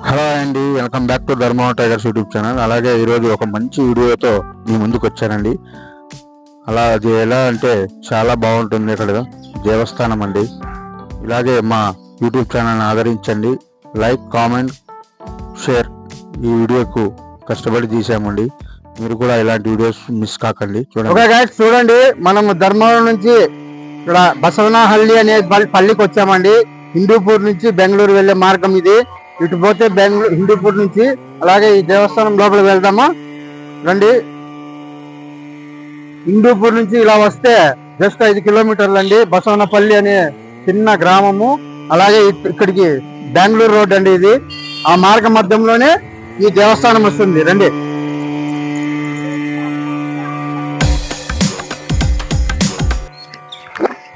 Hello అండి welcome back to Dharma tigers YouTube channel. అలాగే ఈరోజు ఒక మంచి వీడియోతో మీ ముందుకు వచ్చానండి. అలా అది ఎలా అంటే చాలా బాగుంటుంది ఇక్కడ దేవస్థానం అండి. ఇలాగే మా యూట్యూబ్ ఛానల్ని ఆదరించండి. లైక్ కామెంట్ షేర్ ఈ వీడియోకు కష్టపడి తీసామండి. మీరు కూడా ఇలాంటి వీడియోస్ మిస్ కాకండి. చూడండి. చూడండి మనం ధర్మవరం నుంచి ఇక్కడ బసవనహల్లి అనే పల్లికి వచ్చామండి హిందూపూర్ నుంచి బెంగళూరు వెళ్ళే మార్గం ఇది. ఇటు పోతే బెంగళూరు హిందూపూర్ నుంచి అలాగే ఈ దేవస్థానం లోపలికి వెళ్దామా? రండి. హిందూపూర్ నుంచి ఇలా వస్తే జస్ట్ ఐదు కిలోమీటర్లు అండి. బసవనపల్లి అనే చిన్న గ్రామము. అలాగే ఇక్కడికి బెంగళూరు రోడ్ అండి ఇది. ఆ మార్గ మధ్యంలోనే ఈ దేవస్థానం వస్తుంది. రండి.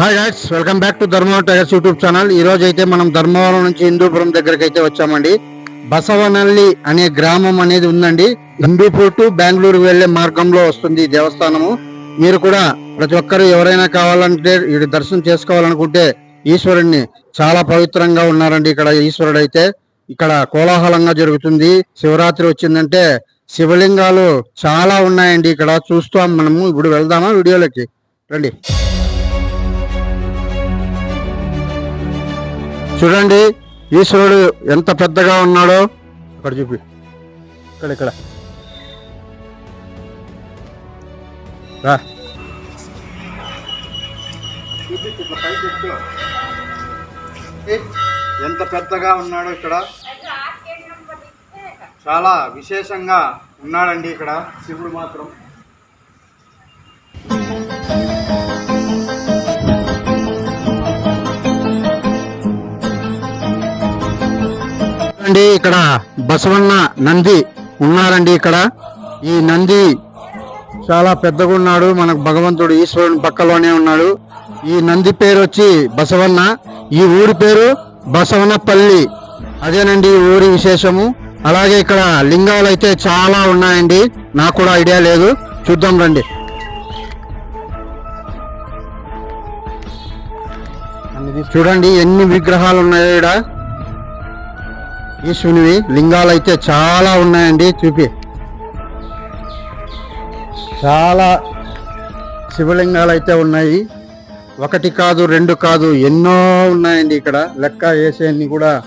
Hi guys welcome back to Dharmavaram tigers YouTube channel ఈ రోజు అయితే మనం ధర్మవరం నుంచి హిందూపురం దగ్గరికి అయితే వచ్చామండి. బసవనల్లి అనే గ్రామం అనేది ఉందండి. హిందూపూర్ టు బెంగళూరు వెళ్ళే మార్గంలో వస్తుంది ఈ దేవస్థానము. మీరు కూడా ప్రతి ఒక్కరు ఎవరైనా కావాలంటే ఈ దర్శనం చేసుకోవాలనుకుంటే ఈశ్వరుడిని చాలా పవిత్రంగా ఉన్నారండి ఇక్కడ ఈశ్వరుడు అయితే ఇక్కడ కోలాహలంగా జరుగుతుంది. శివరాత్రి వచ్చిందంటే శివలింగాలు చాలా ఉన్నాయండి ఇక్కడ. చూస్తాం మనము. ఇప్పుడు వెళ్దామా వీడియోలోకి? రండి. చూడండి ఈశ్వరుడు ఎంత పెద్దగా ఉన్నాడో. అక్కడ చూపి. ఇక్కడ ఇక్కడ. రా. ఎంత పెద్దగా ఉన్నాడో ఇక్కడ? చాలా విశేషంగా ఉన్నాడండి ఇక్కడ శివుడు మాత్రం. అండి ఇక్కడ బసవన్న నంది ఉన్నారండి ఇక్కడ. ఈ నంది చాలా పెద్దగా ఉన్నాడు మనకు భగవంతుడు ఈశ్వరుని పక్కలోనే ఉన్నాడు. ఈ నంది పేరు వచ్చి బసవన్న ఈ ఊరి పేరు బసవనపల్లి అదేనండి ఈ ఊరి విశేషము. అలాగే ఇక్కడ లింగాలు అయితే చాలా ఉన్నాయండి నాకు కూడా ఐడియా లేదు. చూద్దాం రండి. చూడండి ఎన్ని విగ్రహాలు ఉన్నాయో ఇక్కడ. ఈశ్వరునివి లింగాలు అయితే చాలా ఉన్నాయండి చూపి. చాలా శివలింగాలు అయితే ఉన్నాయి. ఒకటి కాదు రెండు కాదు ఎన్నో ఉన్నాయండి ఇక్కడ. లెక్క వేసేయన్ని కూడా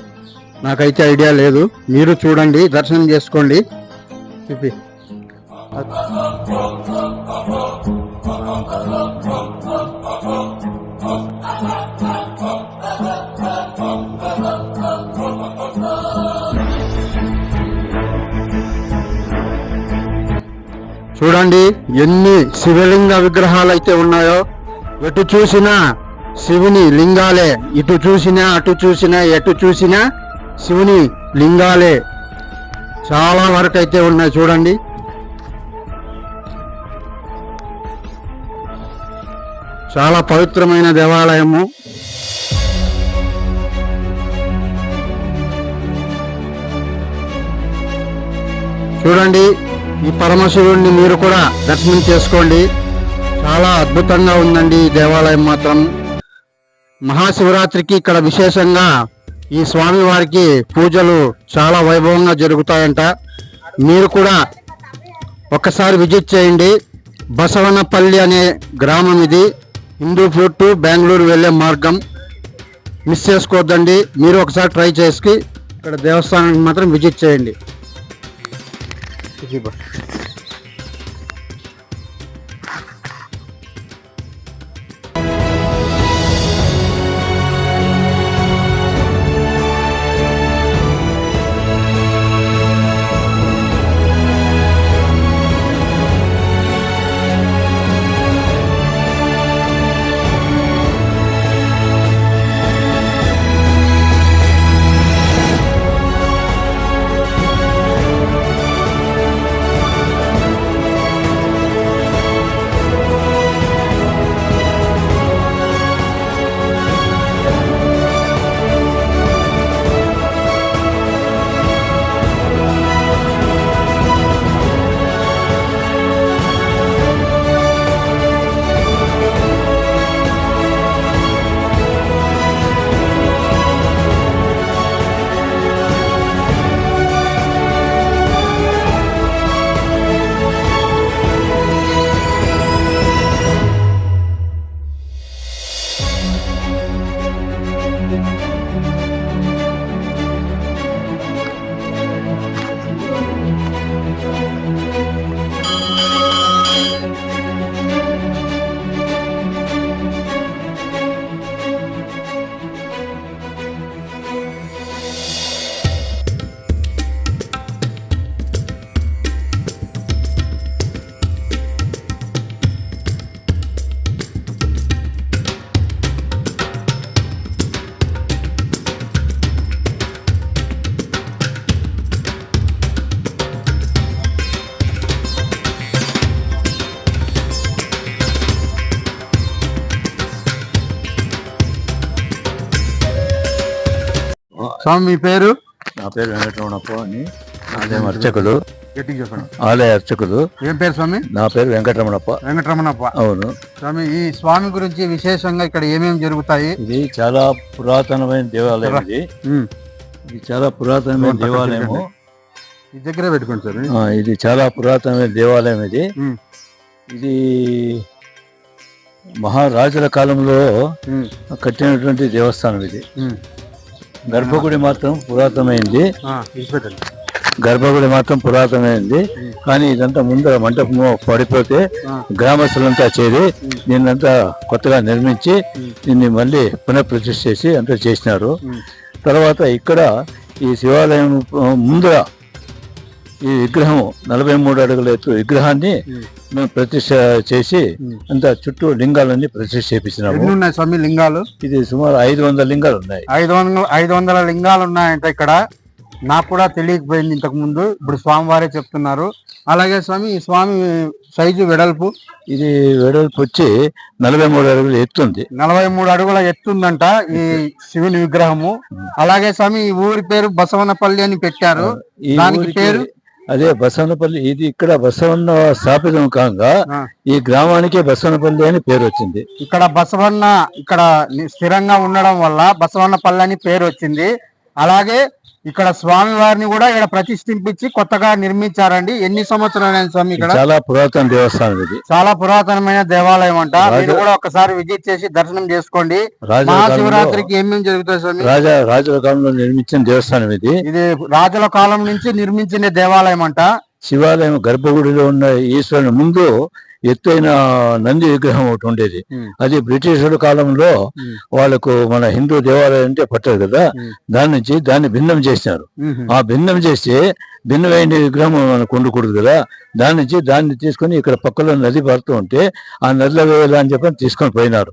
నాకైతే ఐడియా లేదు. మీరు చూడండి దర్శనం చేసుకోండి. చూపి. చూడండి ఎన్ని శివలింగ విగ్రహాలు అయితే ఉన్నాయో ఎటు చూసినా శివుని లింగాలే ఇటు చూసినా అటు చూసినా ఎటు చూసినా శివుని లింగాలే. చాలా వరకు అయితే ఉన్నాయి చూడండి. చాలా పవిత్రమైన దేవాలయము. చూడండి ఈ పరమశివుడిని మీరు కూడా దర్శనం చేసుకోండి. చాలా అద్భుతంగా ఉందండి ఈ దేవాలయం మాత్రం. మహాశివరాత్రికి ఇక్కడ విశేషంగా ఈ స్వామి వారికి పూజలు చాలా వైభవంగా జరుగుతాయంట. మీరు కూడా ఒక్కసారి విజిట్ చేయండి. బసవనపల్లి అనే గ్రామం ఇది. హిందూ ఫ్యూట్ టు బెంగళూరు వెళ్ళే మార్గం. మిస్ చేసుకోవద్దండి మీరు ఒకసారి ట్రై చేసి ఇక్కడ దేవస్థానానికి మాత్రం విజిట్ చేయండి. ఇది స్వామి మీ పేరు? నా పేరు వెంకటరమణప్ప అని ఆలయం అర్చకులు. గట్టిగా చెప్పండి. ఆలయ అర్చకులు. ఏం పేరు స్వామి? నా పేరు వెంకటరమణప్ప వెంకటరమణప్ప. అవును. స్వామి ఈ స్వామి గురించి విశేషంగా ఇక్కడ ఏమేమి జరుగుతాయి? ఇది చాలా పురాతనమైన దేవాలయం ఇది. ఉమ్, ఇది చాలా పురాతనమైన దేవాలయము. ఈ దగ్గరే పెట్టుకోండి సార్ ఆ, ఇది చాలా పురాతనమైన దేవాలయం ఇది. ఉమ్, ఇది మహారాజుల కాలంలో ఉమ్, కట్టినటువంటి దేవస్థానం ఇది. ఉమ్. గర్భగుడి మాత్రం పురాతనమైంది. గర్భగుడి మాత్రం పురాతనమైంది. కానీ ఇదంతా ముందర మంటపము పడిపోతే. గ్రామస్తులంతా చేరి దీన్నంతా కొత్తగా నిర్మించి దీన్ని మళ్ళీ పునఃప్రతిష్ఠ చేసి అంతా చేసినారు. తర్వాత ఇక్కడ ఈ శివాలయం ముందర ఈ విగ్రహం నలభై మూడు అడుగుల ఎత్తు విగ్రహాన్ని. మేము. ప్రతిష్ఠ చేసి. అంతా చుట్టూ లింగాలన్నీ ప్రతిష్ఠ చేపించినాము. ఉన్నాయి స్వామి లింగాలు? ఇది సుమారు ఐదు వందల లింగాలు ఉన్నాయి. ఐదు వందల ఐదు వందల లింగాలు ఉన్నాయంట ఇక్కడ. నాకు కూడా తెలియకపోయింది ఇంతకు ముందు. ఇప్పుడు స్వామివారే చెప్తున్నారు. అలాగే స్వామి ఈ స్వామి సైజు వెడల్పు? ఇది వెడల్పు వచ్చి నలభై మూడు అడుగులు ఎత్తుంది నలభై మూడు అడుగుల ఎత్తుందంట ఈ శివుని విగ్రహము. అలాగే స్వామి ఈ ఊరి పేరు బసవనపల్లి అని పెట్టారు. దానికి పేరు? అదే బసవనపల్లి ఇది ఇక్కడ బసవన్న స్థాపితం కాగా ఈ గ్రామానికే బసవనపల్లి అని పేరు వచ్చింది. ఇక్కడ బసవన్న ఇక్కడ స్థిరంగా ఉండడం వల్ల బసవన్నపల్లి అని పేరు వచ్చింది. అలాగే ఇక్కడ స్వామి వారిని కూడా ఇక్కడ ప్రతిష్ఠింపించి కొత్తగా నిర్మించారండి. ఎన్ని సంవత్సరాలు స్వామి ఇక్కడ? చాలా పురాతన దేవస్థానం ఇది. చాలా పురాతనమైన దేవాలయం అంట. మీరు కూడా ఒకసారి విజిట్ చేసి దర్శనం చేసుకోండి. మహాశివరాత్రికి ఏమేమి జరుగుతాయి స్వామి? రాజా రాజుల కాలంలో నిర్మించిన దేవస్థానం ఇది. ఇది రాజుల కాలం నుంచి నిర్మించిన దేవాలయం అంట. శివాలయం గర్భగుడిలో ఉన్న ఈశ్వరుని ముందు ఎత్తైన నంది విగ్రహం ఒకటి ఉండేది. అది బ్రిటిషుల కాలంలో. వాళ్ళకు మన హిందూ దేవాలయం అంటే పట్టదు కదా. దాని నుంచి దాన్ని భిన్నం చేసినారు. ఆ భిన్నం చేసి భిన్నమైన విగ్రహం మనకు ఉండకూడదు కదా దాని నుంచి దాన్ని తీసుకొని ఇక్కడ పక్కలో నది పడుతూ ఉంటే ఆ నదిలో వేయాలి అని చెప్పని తీసుకొని పోయినారు.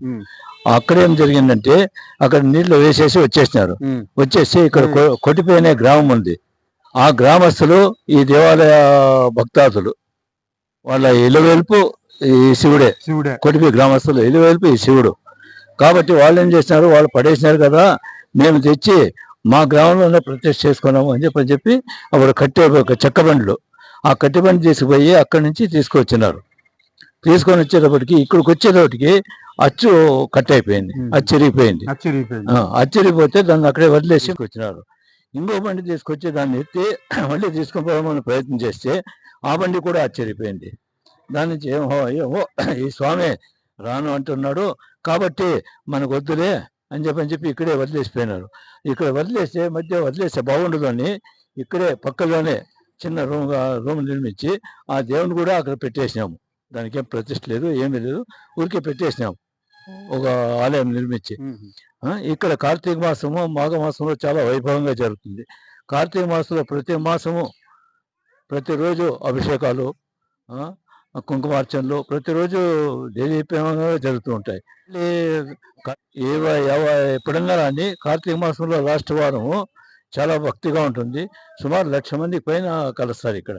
అక్కడ ఏం జరిగిందంటే అక్కడ నీళ్ళు వేసేసి వచ్చేసినారు. వచ్చేసి ఇక్కడ కొట్టిపోయిన గ్రామం ఉంది ఆ గ్రామస్తులు ఈ దేవాలయ భక్తాదులు వాళ్ళ ఇలవేల్పు ఈ శివుడే శివుడే. కొటిపి గ్రామస్తులు ఈ శివుడు. కాబట్టి వాళ్ళు ఏం చేసినారు? వాళ్ళు పడేసినారు కదా మేము తెచ్చి మా గ్రామంలోనే ప్రతిష్ఠ చేసుకున్నాము అని చెప్పి చెప్పి అప్పుడు కట్టే ఒక చెక్క బండ్లు. ఆ కట్టె బండి తీసుకుపోయి అక్కడి నుంచి తీసుకొచ్చినారు. తీసుకొని వచ్చేటప్పటికి ఇక్కడికి వచ్చేటప్పటికి అచ్చు కట్ అయిపోయింది. అచ్చు ఇరిగిపోయింది ఆశ్చర్యపోయింది ఆ, అచ్చరిపోతే దాన్ని అక్కడే వదిలేసి వచ్చినారు ఇంకో బండి తీసుకొచ్చి దాన్ని ఎత్తి మళ్ళీ తీసుకొని పోదామని ప్రయత్నం చేస్తే ఆ బండి కూడా ఆశ్చర్యపోయింది దాని నుంచి ఏమో ఏమో ఈ స్వామి రాను అంటున్నాడు. కాబట్టి మనకు వద్దులే అని చెప్పి అని చెప్పి ఇక్కడే వదిలేసిపోయినారు. ఇక్కడ వదిలేస్తే మధ్య వదిలేస్తే బాగుండదు అని ఇక్కడే పక్కలోనే చిన్న రూమ్ రూమ్ నిర్మించి ఆ దేవుని కూడా అక్కడ పెట్టేసినాము. దానికి ఏం ప్రతిష్ట లేదు ఏమీ లేదు. ఊరికే పెట్టేసినాము ఒక ఆలయం నిర్మించి. ఇక్కడ కార్తీక మాసము మాఘ మాసంలో చాలా వైభవంగా జరుగుతుంది. కార్తీక మాసంలో ప్రతి మాసము ప్రతిరోజు అభిషేకాలు కుంకుమార్చనలు ప్రతిరోజు దేదీప్యంగా జరుగుతూ ఉంటాయి. ఏవ ఎప్పుడన్నా కానీ కార్తీక మాసంలో లాస్ట్ వారము చాలా భక్తిగా ఉంటుంది. సుమారు లక్ష మంది పైన కలుస్తారు ఇక్కడ.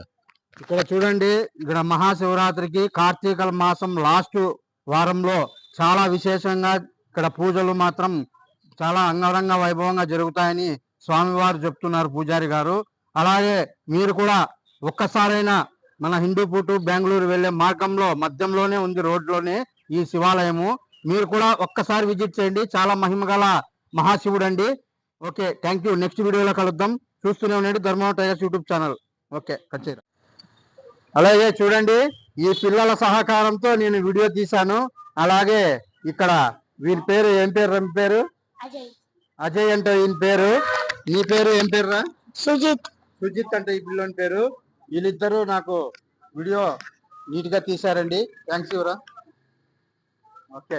ఇక్కడ చూడండి ఇక్కడ మహాశివరాత్రికి కార్తీక మాసం లాస్ట్ వారంలో చాలా విశేషంగా ఇక్కడ పూజలు మాత్రం చాలా అంగరంగ వైభవంగా జరుగుతాయని స్వామివారు చెప్తున్నారు పూజారి గారు. అలాగే మీరు కూడా ఒక్కసారైనా మన హిందూపూటు బెంగళూరు వెళ్ళే మార్గంలో మధ్యంలోనే ఉంది రోడ్లోనే ఈ శివాలయము. మీరు కూడా ఒక్కసారి విజిట్ చేయండి. చాలా మహిమగల మహాశివుడు అండి ఓకే థ్యాంక్ యూ. నెక్స్ట్ వీడియోలో కలుద్దాం. చూస్తూనే ఉండండి ధర్మం టైగర్స్ యూట్యూబ్ ఛానల్. ఓకే చేయండి. అలాగే చూడండి ఈ పిల్లల సహకారంతో నేను వీడియో తీశాను. అలాగే ఇక్కడ వీరి పేరు ఏం పేరు రమ్ పేరు? అజయ్. అంటే ఈయన పేరు. నీ పేరు ఏం పేరు రా సుజిత్. సుజిత్ అంటే ఈ పిల్లోని పేరు. వీళ్ళిద్దరూ నాకు వీడియో నీట్గా తీశారండి. థ్యాంక్స్ యువరా. ఓకే.